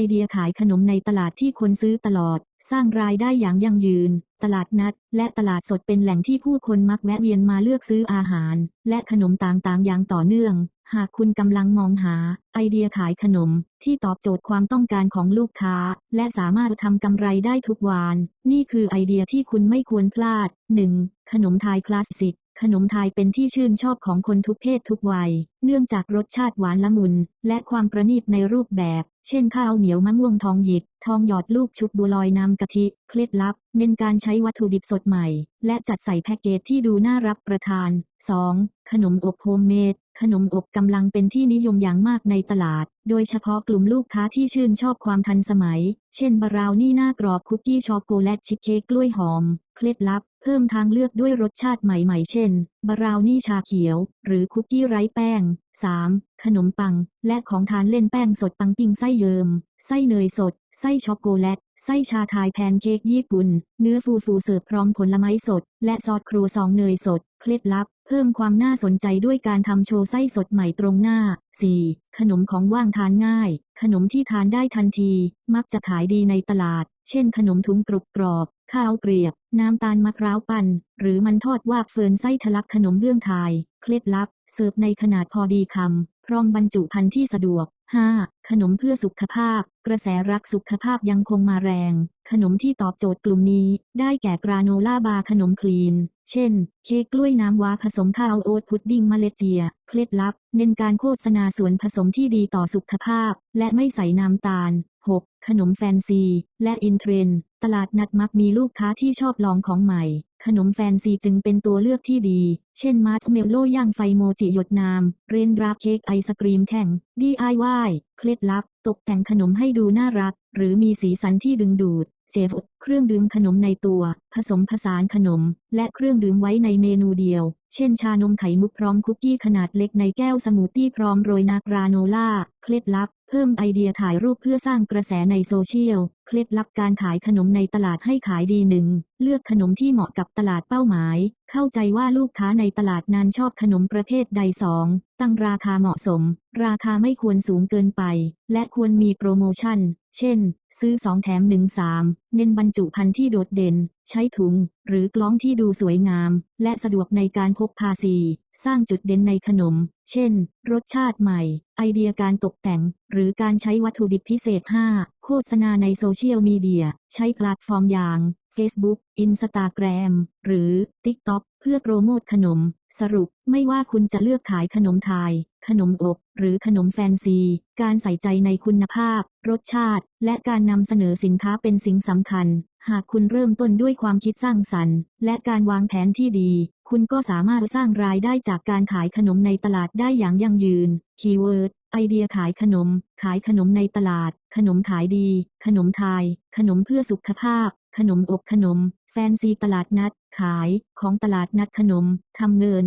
อเดียขายขนมในตลาดที่คนซื้อตลอด สร้างรายได้อย่างยั่งยืน ตลาดนัด และตลาดสดเป็นแหล่งที่ผู้คนมักแวะเวียนมาเลือกซื้ออาหาร และขนมต่างๆ อย่างต่อเนื่อง หากคุณกำลังมองหา ไอเดียขายขนม ที่ตอบโจทย์ความต้องการของลูกค้า และสามารถทำกำไรได้ทุกวัน นี่คือไอเดียที่คุณไม่ควรพลาด 1. ขนมไทยคลาสสิกขนมไทยเป็นที่ชื่นชอบของคนทุกเพศทุกวัย เนื่องจากรสชาติหวานละมุน และความประณีตในรูปแบบ เช่นข้าวเหนียวมะม่วงทองหยิบ ทองหยอดลูกชุบบัวลอยน้ำกะทิ เคล็ดลับ เน้นการใช้วัตถุดิบสดใหม่ และจัดใส่แพ็กเกจที่ดูน่ารับประทาน 2. ขนมอบโฮมเมด ขนมอบกำลังเป็นที่นิยมอย่างมากในตลาด โดยเฉพาะกลุ่มลูกค้าที่ชื่นชอบความทันสมัย เช่นบราวนี่หน้ากรอบคุกกี้ช็อกโกแลตชิคเค้กกล้วยหอม เคล็ดลับ เพิ่มทางเลือกด้วยรสชาติใหม่ๆ เช่น บราวนี่ชาเขียว หรือคุกกี้ไร้แป้ง 3. ขนมปัง และของทานเล่นแป้งสดปังปิ้งไส้เยิม ไส้เนยสด ไส้ช็อกโกแลต ไส้ชาไทยแพนเค้กญี่ปุ่น เนื้อฟูฟูเสิร์ฟพร้อมผลไม้สด และซอสครัวซองเนยสด เคล็ดลับ เพิ่มความน่าสนใจด้วยการทำโชว์ไส้สดใหม่ตรงหน้า 4. ขนมของว่างทานง่าย ขนมที่ทานได้ทันที มักจะขายดีในตลาด เช่น ขนมถุงกรุบกรอบ ข้าวเกรียบ น้ำตาลมะพร้าวปั่น หรือมันทอดวาบเฟิร์นไส้ทะลักขนมเบื้องไทย เคล็ดลับ เสิร์ฟในขนาดพอดีคำ พร้อมบรรจุภัณฑ์ที่สะดวก 5. ขนมเพื่อสุขภาพ กระแสรักสุขภาพยังคงมาแรง ขนมที่ตอบโจทย์กลุ่มนี้ ได้แก่กราโนล่าบาร์ขนมคลีน เช่น เค้กกล้วยน้ำว้าผสมข้าวโอ๊ตพุดดิ้งมล็ดเจีย เคล็ดลับ เน้นการโฆษณาส่วนผสมที่ดีต่อสุขภาพ และไม่ใส่น้ำตาล 6. ขนมแฟนซี และอินเทรน ตลาดนัดมักมีลูกค้าที่ชอบลองของใหม่ ขนมแฟนซีจึงเป็นตัวเลือกที่ดี เช่นมาร์ชเมลโล่ย่างไฟโมจิหยดน้ำ เรนดราเค้กไอศกรีมแท่ง DIY เคล็ดลับ ตกแต่งขนมให้ดูน่ารัก หรือมีสีสันที่ดึงดูดเจฟเครื่องดื่มขนมในตัว ผสมผสานขนม และเครื่องดื่มไว้ในเมนูเดียว เช่นชานมไข่มุกพร้อมคุกกี้ขนาดเล็กในแก้วสมูทตี้พร้อมโรยนากราโนล่า เคล็ดลับ เพิ่มไอเดียถ่ายรูปเพื่อสร้างกระแสในโซเชียล เคล็ดลับการขายขนมในตลาดให้ขายดีหนึ่งเลือกขนมที่เหมาะกับตลาดเป้าหมาย เข้าใจว่าลูกค้าในตลาดนั้นชอบขนมประเภทใดสองตั้งราคาเหมาะสม ราคาไม่ควรสูงเกินไป และควรมีโปรโมชั่น เช่น ซื้อ 2 แถม 1 3 เน้นบรรจุภัณฑ์ที่โดดเด่น ใช้ถุง หรือกล้องที่ดูสวยงาม และสะดวกในการพกพาสีสร้างจุดเด่นในขนม เช่น รสชาติใหม่ ไอเดียการตกแต่ง หรือการใช้วัตถุดิบพิเศษ 5 โฆษณาในโซเชียลมีเดีย ใช้แพลตฟอร์มอย่าง Facebook Instagram หรือ TikTok เพื่อโปรโมทขนม สรุปไม่ว่าคุณจะเลือกขายขนมไทย ขนมอบ หรือขนมแฟนซี การใส่ใจในคุณภาพ รสชาติ และการนำเสนอสินค้าเป็นสิ่งสำคัญ หากคุณเริ่มต้นด้วยความคิดสร้างสรรค์ และการวางแผนที่ดี คุณก็สามารถสร้างรายได้จากการขายขนมในตลาดได้อย่างยั่งยืน คีย์เวิร์ดไอเดียขายขนม ขายขนมในตลาด ขนมขายดี ขนมไทย ขนมเพื่อสุขภาพ ขนมอบขนม แฟนซีตลาดนัด ขาย ของตลาดนัดขนม ทำเงิน